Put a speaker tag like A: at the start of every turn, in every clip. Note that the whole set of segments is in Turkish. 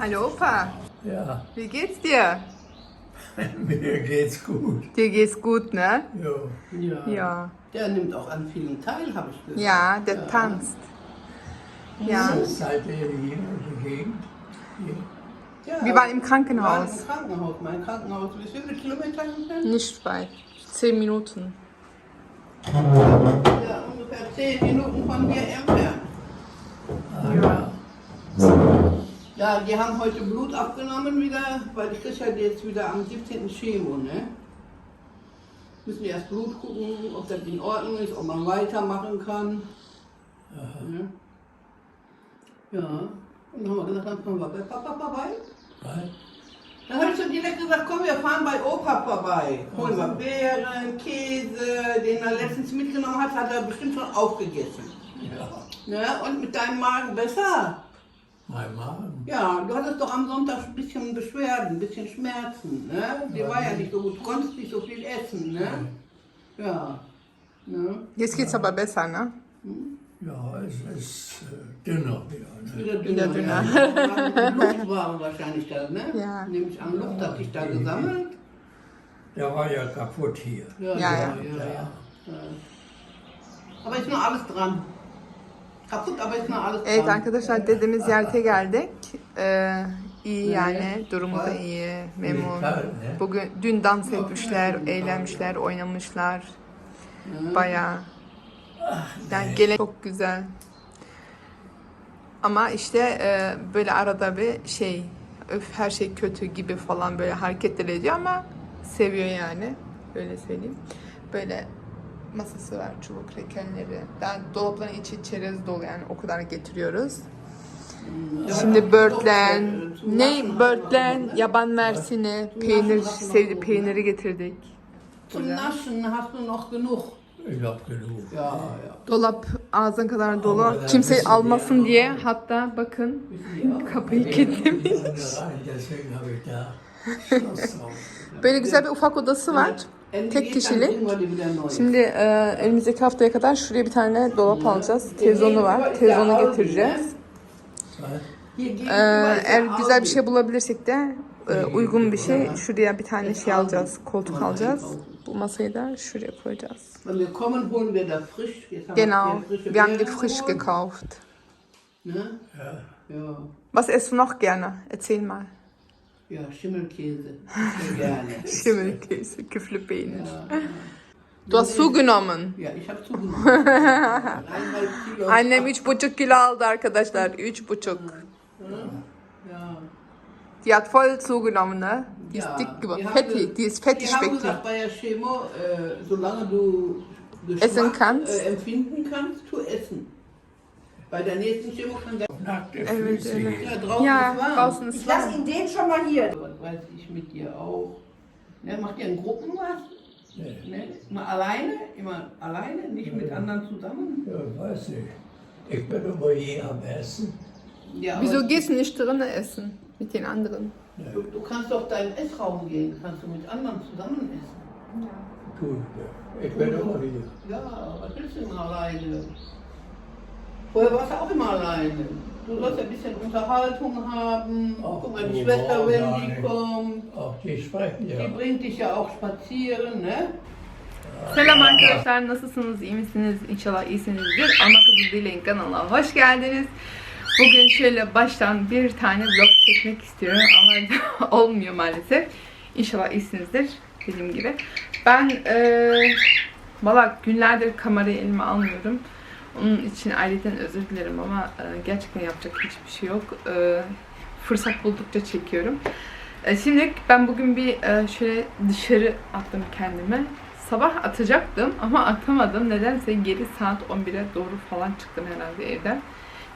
A: Hallo Opa,
B: Ja,
A: wie geht's dir?
B: mir geht's gut.
A: Dir geht's gut, ne?
C: Ja.
A: Ja.
C: Der nimmt auch an vielen teil, habe ich gehört.
A: Ja, der tanzt. Ja.
B: Seid ihr hier in der Gegend? Hier?
C: Ja,
A: Wir waren im
C: wir waren
A: Krankenhaus.
C: im Krankenhaus. Mein Krankenhaus ist wie viele Kilometer entfernt?
A: Nicht weit. Zehn Minuten.
C: Ja, ungefähr zehn Minuten von hier entfernt.
B: Ah, ja.
C: Ja, die haben heute Blut abgenommen wieder, weil ich kriege halt jetzt wieder am 17. Chemo, ne? Müssen erst Blut gucken, ob das in Ordnung ist, ob man weitermachen kann. Ne? Ja, und dann haben wir gesagt, dann fahren wir bei Papa vorbei.
B: Was?
C: Dann habe ich schon direkt gesagt, komm, wir fahren bei Opa vorbei. Holen wir Beeren, Käse, den er letztens mitgenommen hat, hat er bestimmt schon aufgegessen.
B: Ja,
C: Ne? Und mit deinem Magen besser?
B: Mein Magen.
C: Ja, du hattest doch am Sonntag ein bisschen Beschwerden, ein bisschen Schmerzen. Ne? Die war ja nicht so gut, du konntest nicht so viel essen. Ne? Ja. Ne?
A: Jetzt geht's aber besser, ne?
B: Ja, es ist äh, dünner wieder. Ne?
C: Wieder dünner. Ja. Luft war wahrscheinlich da, ne?
A: Ja.
C: Nehme ich an, Luft hat sich da gesammelt.
B: Der war ja kaputt hier.
C: Ja,
A: Ja,
C: ja,
A: ja.
C: ja. ja. Aber ist noch alles dran.
A: Evet arkadaşlar dedemi ziyarete geldik. Ee, iyi yani durumu da iyi, memnun. Bugün dün dans etmişler, eğlenmişler, oynamışlar. Bayağı. Yani gele çok güzel. Ama işte e, böyle arada bir şey öf her şey kötü gibi falan böyle hareketler ediyor ama seviyor yani. Öyle söyleyeyim. Böyle masası var, çubuk rekenleri. Daha dolapların içi çerez dolu yani o kadar getiriyoruz. Şimdi börtlen, ne börtlen, yaban mersini, peynir, sevdi peyniri getirdik.
B: Ich hab genug.
C: Ja, ja.
A: Dolap ağzına kadar dolu. Kimse almasın diye hatta bakın kapıyı kilitlemiş. Böyle güzel bir ufak odası var. Tek kişilik. Şimdi e, önümüzdeki haftaya kadar şuraya bir tane dolap alacağız. Televizyonu var. Televizyonu getireceğiz. Ee,
C: ist
A: eğer güzel bir şey bulabilirsek de e, uygun bir şey şuraya bir tane şey alacağız. Koltuk alacağız. Bu masayı da şuraya koyacağız. Genau.
C: wir
A: haben die frisch gekauft.
C: Ne?
B: Ja.
C: Ja.
A: Was isst du noch gerne? Erzähl mal.
C: Ja, Schimmelkäse. Gerne.
A: Schimmelkäse, peynir.
C: Ja.
A: Du hast zugenommen.
C: Ja, ich habe zugenommen. Eineinhalb Kilo.
A: Annem üç buçuk kilo aldı arkadaşlar. Üç buçuk.
C: Ja.
A: Die hat voll zugenommen, ne? Die ist dick geworden. Fettig, die ist fettig
C: Die haben gesagt, bei der Chemo, äh, solange du Geschmack,
A: Essen kannst.
C: Äh, empfinden kannst, tu essen. Bei der nächsten Chemo kann der
B: Nackte
A: Evet,
B: Füße
C: ja, draußen
A: Ja,
C: ist warm.
A: draußen ist
D: Ich lasse ihn den schon mal hier.
C: Was weiß ich mit dir auch. Ne, macht ihr in Gruppen was?
B: Nee.
C: Ne? Immer alleine? Immer alleine? Nicht mit anderen zusammen?
B: Ja, weiß nicht. Ich bin immer hier am Essen.
C: Ja,
A: Wieso gehst du nicht drinnen essen? Mit den anderen.
C: du, du kannst doch deinen Essraum gehen, kannst du mit anderen zusammen essen.
B: Gut, ich bin immer hier.
C: Ja, was willst du immer alleine? Vorher warst du auch immer alleine. Du sollst ein bisschen Unterhaltung haben.
B: Ach,
C: Guck mal, die Schwester, wenn die kommt,
B: Auch die sprechen
C: die
B: ja.
C: bringt dich ja auch spazieren, ne?
A: Selam arkadaşlar nasılsınız iyi misiniz İnşallah iyisinizdir Ana Kızı Dileğin kanalına hoş geldiniz Bugün şöyle baştan bir tane vlog çekmek istiyorum ama olmuyor maalesef İnşallah iyisinizdir dediğim gibi Ben eee valla günlerdir kamerayı elime almıyorum onun için aileden özür dilerim ama e, gerçekten yapacak hiçbir şey yok. E, fırsat buldukça çekiyorum. E, şimdi ben bugün bir şöyle dışarı attım kendime. Sabah atacaktım ama atamadım. Nedense geri saat 11'e doğru falan çıktım herhalde evden.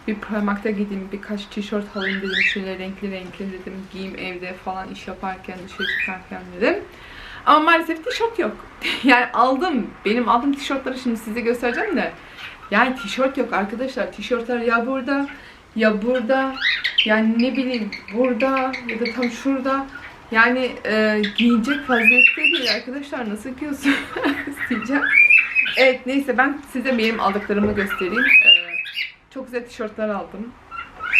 A: Bir Primark'ta gideyim, birkaç tişört alayım dedim. Şöyle renkli renkli dedim. Giyeyim evde falan iş yaparken, dışarı çıkarken dedim. Ama maalesef tişört yok. yani aldım. Benim aldığım tişörtleri şimdi size göstereceğim de. Yani tişört yok arkadaşlar. Tişörtler ya burada ya burada. Yani ne bileyim burada ya da tam şurada. Yani e, giyecek vaziyette değil arkadaşlar. Nasıl giyiyorsunuz diyeceğim. Evet neyse ben size benim aldıklarımı göstereyim. E, çok güzel tişörtler aldım.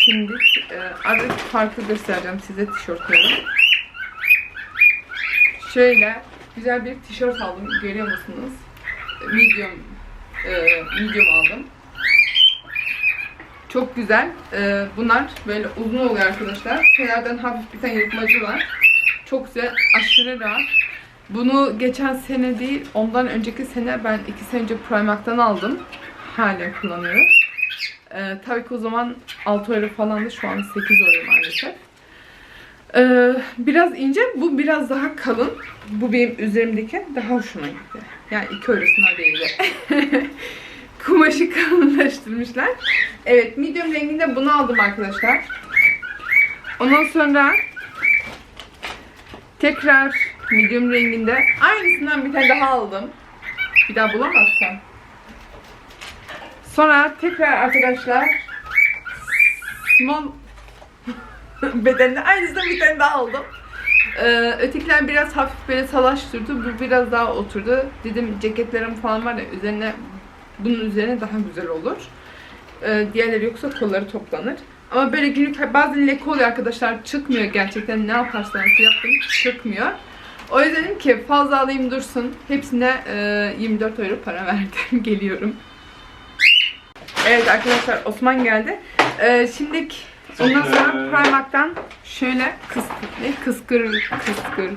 A: Şimdi e, aradaki farkı göstereceğim size tişörtleri. Şöyle güzel bir tişört aldım. Görüyor musunuz? Medium e, medium aldım. Çok güzel. E, bunlar böyle uzun oluyor arkadaşlar. Kenardan hafif bir tane yırtmacı var. Çok güzel. Aşırı rahat. Bunu geçen sene değil, ondan önceki sene ben iki sene önce Primark'tan aldım. Halen kullanıyorum. Ee, tabii ki o zaman 6 euro falandı. Şu an 8 euro maalesef. Ee, biraz ince. Bu biraz daha kalın. Bu benim üzerimdeki daha hoşuma gitti. Yani 2 eurosuna değildi. Kumaşı kalınlaştırmışlar. Evet medium renginde bunu aldım arkadaşlar. Ondan sonra tekrar medium renginde aynısından bir tane daha aldım. Bir daha bulamazsam. Sonra tekrar arkadaşlar small bedenli aynısından bir tane daha aldım. Ee, ötekiler biraz hafif böyle salaş durdu. Bu biraz daha oturdu. Dedim ceketlerim falan var ya üzerine bunun üzerine daha güzel olur. Ee, diğerleri yoksa kolları toplanır. Ama böyle günlük bazen leke oluyor arkadaşlar. Çıkmıyor gerçekten. Ne yaparsanız yapın çıkmıyor. O yüzden ki fazla alayım dursun. Hepsine e, 24 euro para verdim. Geliyorum. Evet arkadaşlar Osman geldi. Ee, şimdi ondan sonra Primark'tan şöyle kıs, ne kıskır kıskır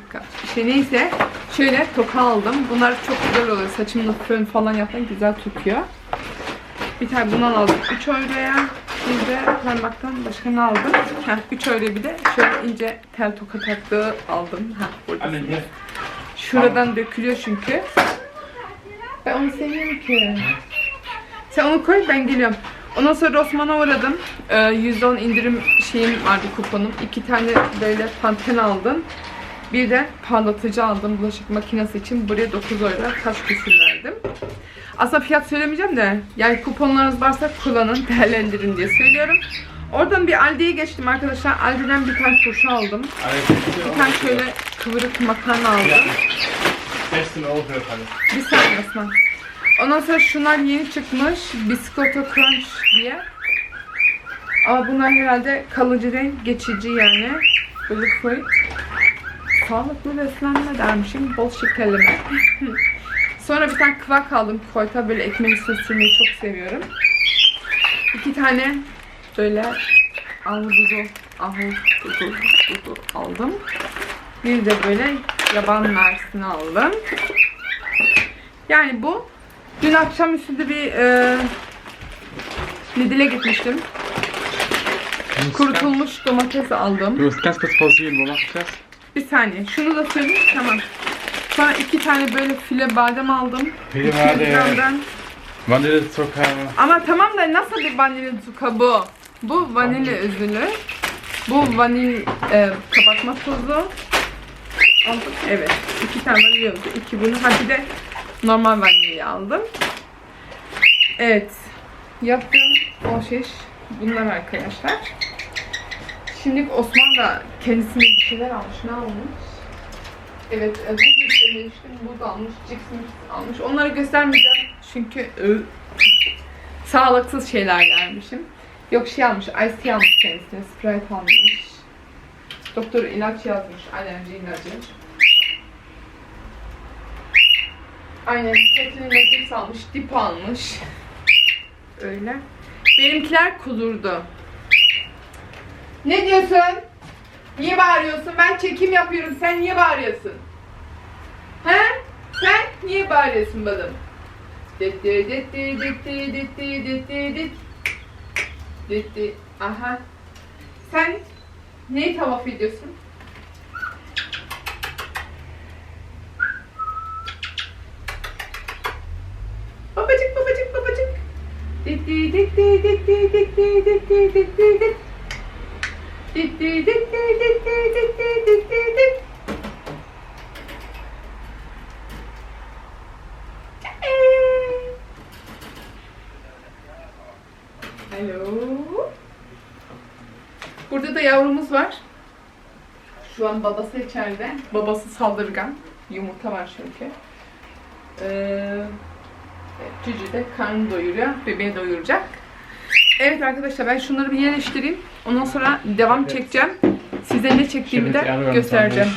A: şey neyse şöyle toka aldım. Bunlar çok güzel oluyor. Saçımda fön falan yapmak güzel tutuyor. Bir tane bundan aldım 3 euroya. Bir de Primark'tan başka ne aldım? Heh, 3 euroya bir de şöyle ince tel toka taktığı aldım. Heh, burada. Şuradan dökülüyor çünkü. Ben onu seviyorum ki. Sen onu koy ben geliyorum. Ondan sonra Osman'a uğradım. Ee, %10 indirim şeyim vardı kuponum. İki tane böyle panten aldım. Bir de parlatıcı aldım bulaşık makinesi için. Buraya 9 euro kaç küsür verdim. Aslında fiyat söylemeyeceğim de yani kuponlarınız varsa kullanın, değerlendirin diye söylüyorum. Oradan bir Aldi'ye geçtim arkadaşlar. Aldi'den bir tane turşu aldım. Bir tane şöyle kıvırık makarna aldım.
D: 16 Euro für alles.
A: Bir saniye Osman. Ondan sonra şunlar yeni çıkmış. Biscotto Crunch diye. Ama bunlar herhalde kalıcı değil, geçici yani. Böyle fruit. Sağlıklı beslenme dermişim. Bol şekerleme. sonra bir tane kıvak aldım. Koyta böyle ekmeğin üstüne sürmeyi çok seviyorum. İki tane böyle ahududu, ahududu dudu aldım. Bir de böyle yaban mersini aldım. Yani bu. Dün akşamüstü de bir e, Lidl'e gitmiştim. Kurutulmuş domates aldım.
D: Kurz pausieren, wo mach ich das?
A: Bir saniye. Şunu da söyleyeyim. Tamam. Sonra iki tane böyle file badem aldım.
D: File
A: 200
D: badem.
A: gramdan.
D: Vanille, Zucker.
A: Ama tamam da nasıl bir vanilya zuka bu? Bu vanilya özülü. Bu vanil e, kapatma tozu. Evet. iki tane vanilya özü. iki bunu. Ha bir de normal vanilya aldım. Evet. Yaptığım o şey bunlar arkadaşlar. Şimdi Osman da kendisine bir şeyler almış. Ne almış? Evet, e, bu göstermiştim. Bu da almış. Cips almış. Onları göstermeyeceğim. Çünkü sağlıksız şeyler gelmişim. Yok şey almış, ice almış kendisine, Sprite almış. Doktor ilaç yazmış, alerji ilacı. Aynen, Petin ilacı almış, dip almış. Öyle. Benimkiler kudurdu. Ne diyorsun? Niye bağırıyorsun? Ben çekim yapıyorum, sen niye bağırıyorsun? He? Sen niye bağırıyorsun balım? Dit dit dit dit dit dit dit dit. Dit dit. Aha. Sen neyi tavaf ediyorsun? Babacık babacık babacık. Dit dit dit dit dit dit dit dit dit dit dit dit dit. Dit dit dit dit dit dit dit dit dit dit. Alo. Burada da yavrumuz var. Şu an babası içeride. Babası saldırgan. Yumurta var çünkü. Ee, Cücü de karnını doyuruyor. Bebeği doyuracak. Evet arkadaşlar ben şunları bir yerleştireyim. Ondan sonra devam çekeceğim. Size ne çektiğimi de göstereceğim.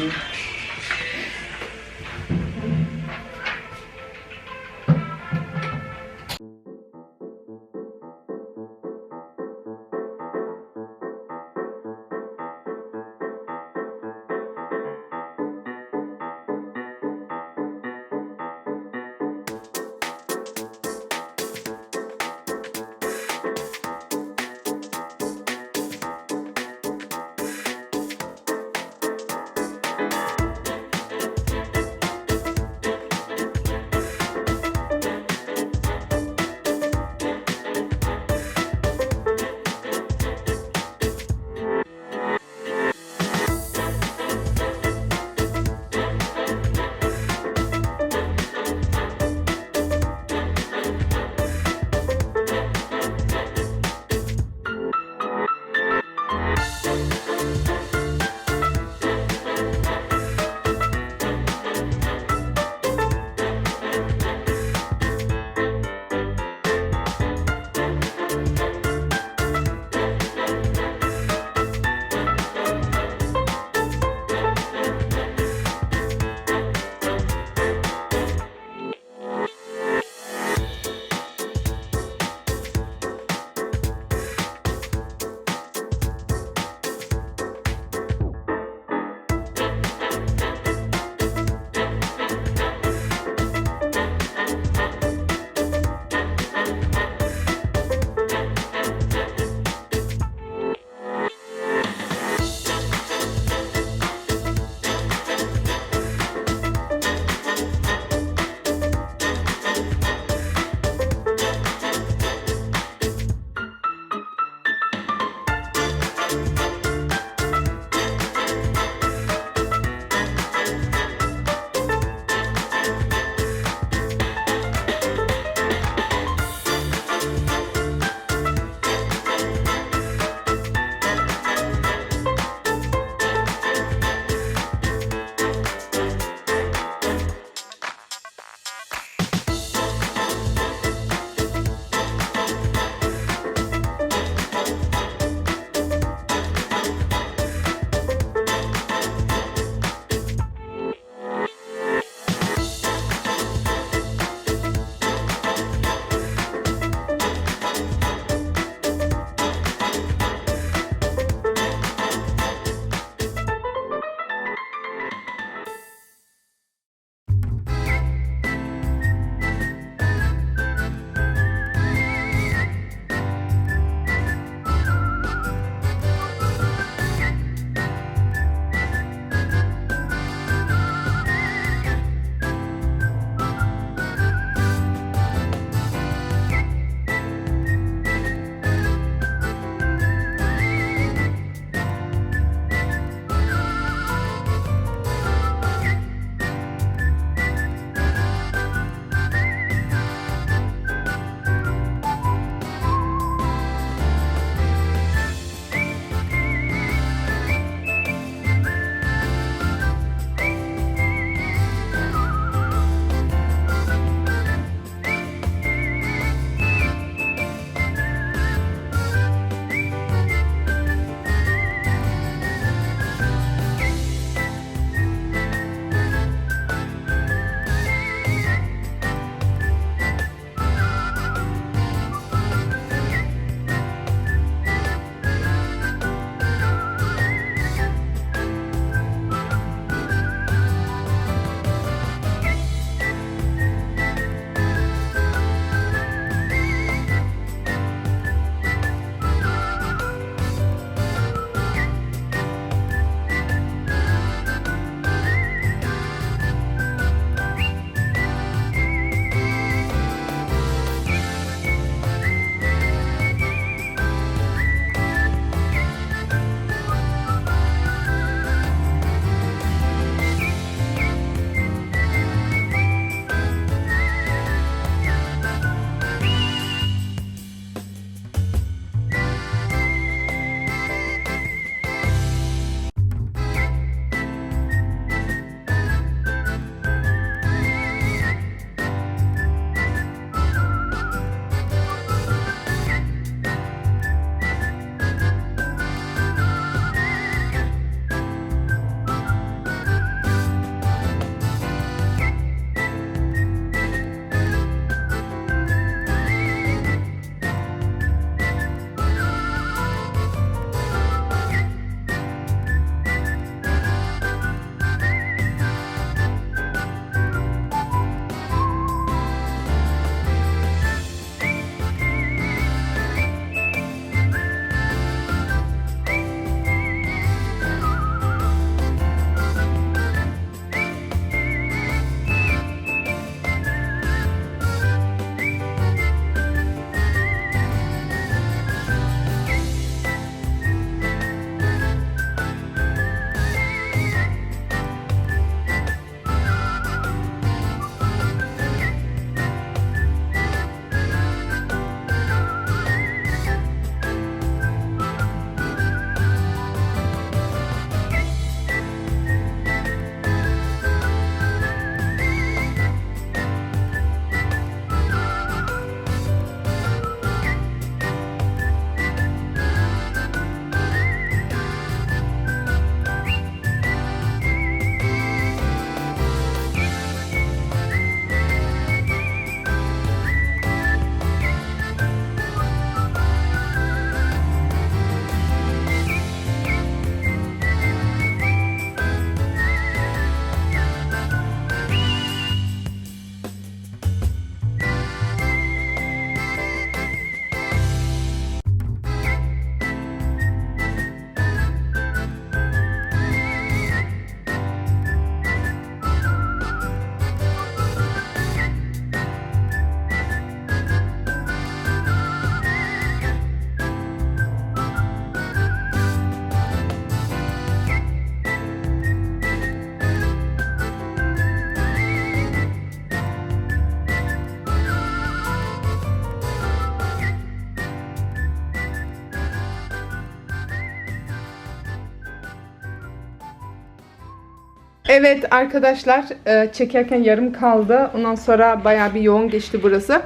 A: Evet arkadaşlar e, çekerken yarım kaldı. Ondan sonra bayağı bir yoğun geçti burası.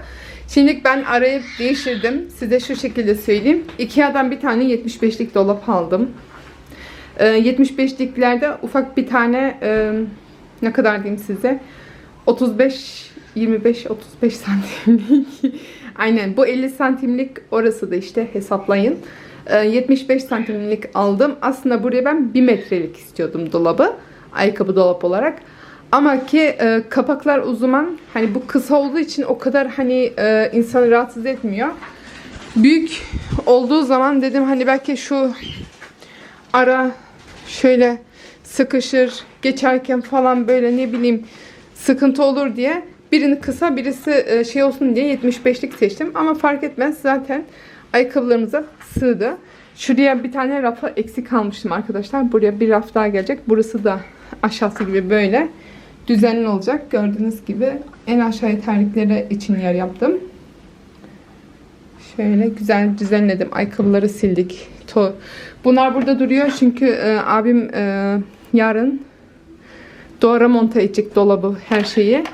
A: Şimdi ben arayıp değiştirdim. Size şu şekilde söyleyeyim. Ikea'dan bir tane 75'lik dolap aldım. E, 75'liklerde ufak bir tane e, ne kadar diyeyim size 35 25 35 santimlik. Aynen bu 50 santimlik orası da işte hesaplayın. E, 75 santimlik aldım. Aslında buraya ben 1 metrelik istiyordum dolabı. Ayakkabı dolap olarak. Ama ki e, kapaklar uzun. Hani bu kısa olduğu için o kadar hani e, insanı rahatsız etmiyor. Büyük olduğu zaman dedim hani belki şu ara şöyle sıkışır geçerken falan böyle ne bileyim sıkıntı olur diye birini kısa birisi e, şey olsun diye 75'lik seçtim ama fark etmez zaten ayakkabılarımıza sığdı. Şuraya bir tane rafa eksik almıştım arkadaşlar. Buraya bir raf daha gelecek. Burası da aşağısı gibi böyle düzenli olacak. Gördüğünüz gibi en aşağıya terlikleri için yer yaptım. Şöyle güzel düzenledim. Ayakkabıları sildik. Bunlar burada duruyor çünkü e, abim e, yarın doğru monta edecek dolabı her şeyi.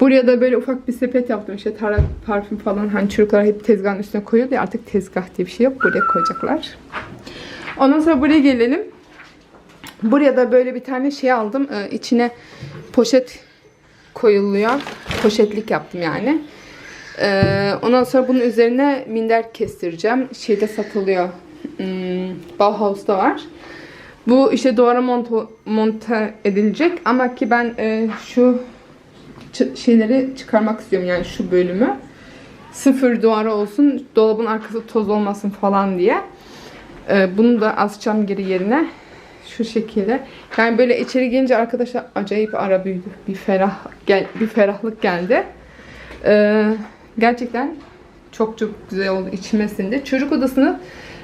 A: Buraya da böyle ufak bir sepet yaptım. İşte tarak, parfüm falan hani çocuklar hep tezgahın üstüne koyuyor ya artık tezgah diye bir şey yok. Buraya koyacaklar. Ondan sonra buraya gelelim. Buraya da böyle bir tane şey aldım. Ee, içine poşet koyuluyor. Poşetlik yaptım yani. Ee, ondan sonra bunun üzerine minder kestireceğim. Şeyde satılıyor. Hmm, Bauhaus'ta var. Bu işte duvara monte edilecek ama ki ben e, şu şeyleri çıkarmak istiyorum yani şu bölümü. Sıfır duvara olsun, dolabın arkası toz olmasın falan diye. Ee, bunu da asacağım geri yerine. Şu şekilde. Yani böyle içeri gelince arkadaşlar acayip ara büyüdü. Bir ferah gel bir ferahlık geldi. Ee, gerçekten çok çok güzel oldu içmesinde. Çocuk odasını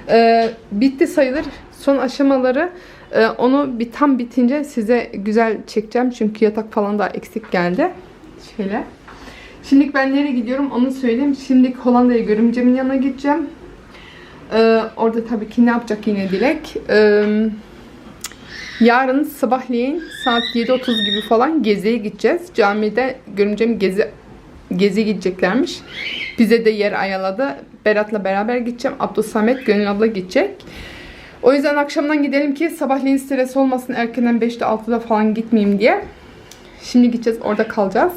A: e, bitti sayılır. Son aşamaları e, onu bir tam bitince size güzel çekeceğim. Çünkü yatak falan da eksik geldi. Şöyle. Şimdi ben nereye gidiyorum onu söyleyeyim. Şimdi Hollanda'ya görümcemin yanına gideceğim. Ee, orada tabii ki ne yapacak yine Dilek. Ee, yarın sabahleyin saat 7.30 gibi falan geziye gideceğiz. Camide görümcem gezi gezi gideceklermiş. Bize de yer ayarladı. Berat'la beraber gideceğim. Abdülsamet, Gönül abla gidecek. O yüzden akşamdan gidelim ki sabahleyin stres olmasın. Erkenden 5'te 6'da falan gitmeyeyim diye. Şimdi gideceğiz. Orada kalacağız.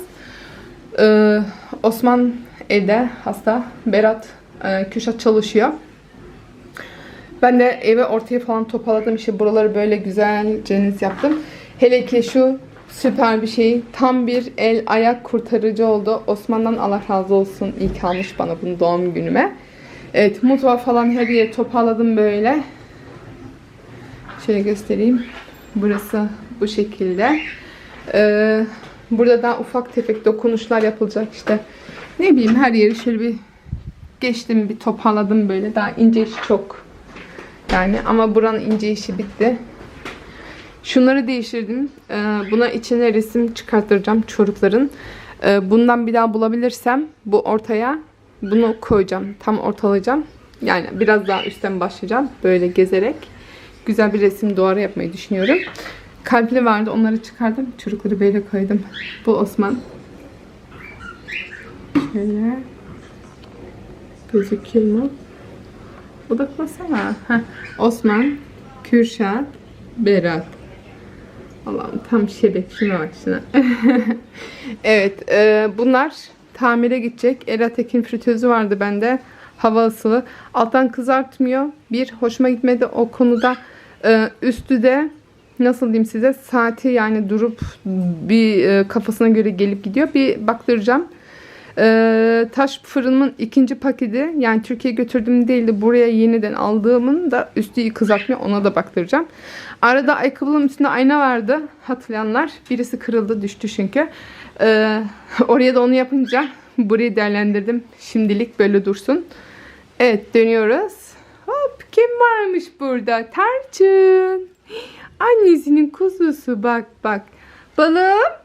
A: Ee, Osman evde hasta. Berat e, Kürşat çalışıyor. Ben de eve ortaya falan toparladım. İşte buraları böyle güzel ceniz yaptım. Hele ki şu süper bir şey. Tam bir el ayak kurtarıcı oldu. Osman'dan Allah razı olsun. İyi almış bana bunu doğum günüme. Evet mutfağı falan her yeri toparladım böyle. Şöyle göstereyim. Burası bu şekilde. Ee, burada daha ufak tefek dokunuşlar yapılacak işte. Ne bileyim her yeri şöyle bir geçtim bir toparladım böyle. Daha ince iş çok. Yani ama buranın ince işi bitti. Şunları değiştirdim. Ee, buna içine resim çıkarttıracağım çocukların. Ee, bundan bir daha bulabilirsem bu ortaya bunu koyacağım. Tam ortalayacağım. Yani biraz daha üstten başlayacağım. Böyle gezerek. Güzel bir resim duvarı yapmayı düşünüyorum. Kalpli vardı. Onları çıkardım. Çocukları böyle koydum. Bu Osman. Şöyle. Gözüküyor mu? Odaklasana. Heh. Osman, Kürşat, Berat. Allah'ım tam şebek şuna bak şuna. evet e, bunlar tamire gidecek. Eratekin fritözü vardı bende. Hava ısılı. Alttan kızartmıyor. Bir hoşuma gitmedi o konuda. E, üstü de nasıl diyeyim size saati yani durup bir e, kafasına göre gelip gidiyor. Bir baktıracağım. Ee, taş fırınımın ikinci paketi yani Türkiye'ye götürdüğüm değil de buraya yeniden aldığımın da üstü kızartmıyor ona da baktıracağım. Arada ayakkabımın üstünde ayna vardı hatırlayanlar. Birisi kırıldı düştü çünkü. Ee, oraya da onu yapınca burayı değerlendirdim. Şimdilik böyle dursun. Evet dönüyoruz. Hop kim varmış burada? Tarçın. Annesinin kuzusu bak bak. Balım.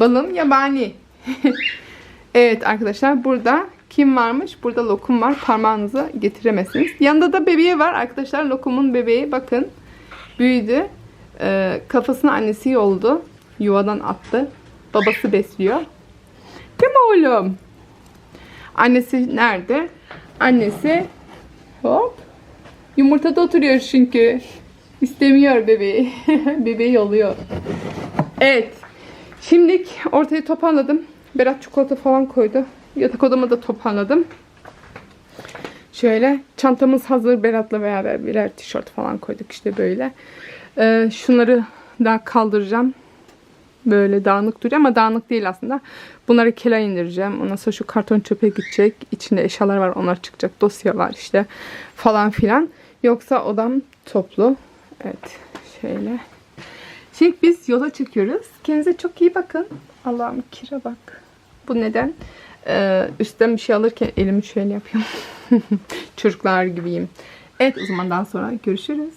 A: Balım yabani. evet arkadaşlar burada kim varmış? Burada lokum var. Parmağınıza getiremezsiniz. Yanında da bebeği var arkadaşlar. Lokumun bebeği bakın. Büyüdü. Ee, kafasına annesi yoldu. Yuvadan attı. Babası besliyor. Değil mi oğlum? Annesi nerede? Annesi hop yumurtada oturuyor çünkü. İstemiyor bebeği. bebeği yoluyor. Evet. Şimdilik ortayı toparladım. Berat çikolata falan koydu. Yatak odamı da toparladım. Şöyle çantamız hazır. Berat'la beraber birer tişört falan koyduk işte böyle. Ee, şunları da kaldıracağım. Böyle dağınık duruyor ama dağınık değil aslında. Bunları kela indireceğim. Ondan sonra şu karton çöpe gidecek. İçinde eşyalar var. Onlar çıkacak. Dosya var işte falan filan. Yoksa odam toplu. Evet. Şöyle. Şimdi biz yola çıkıyoruz. Kendinize çok iyi bakın. Allah'ım kira bak. Bu neden? Ee, üstten bir şey alırken elimi şöyle yapıyorum. Çocuklar gibiyim. Evet o zaman daha sonra görüşürüz.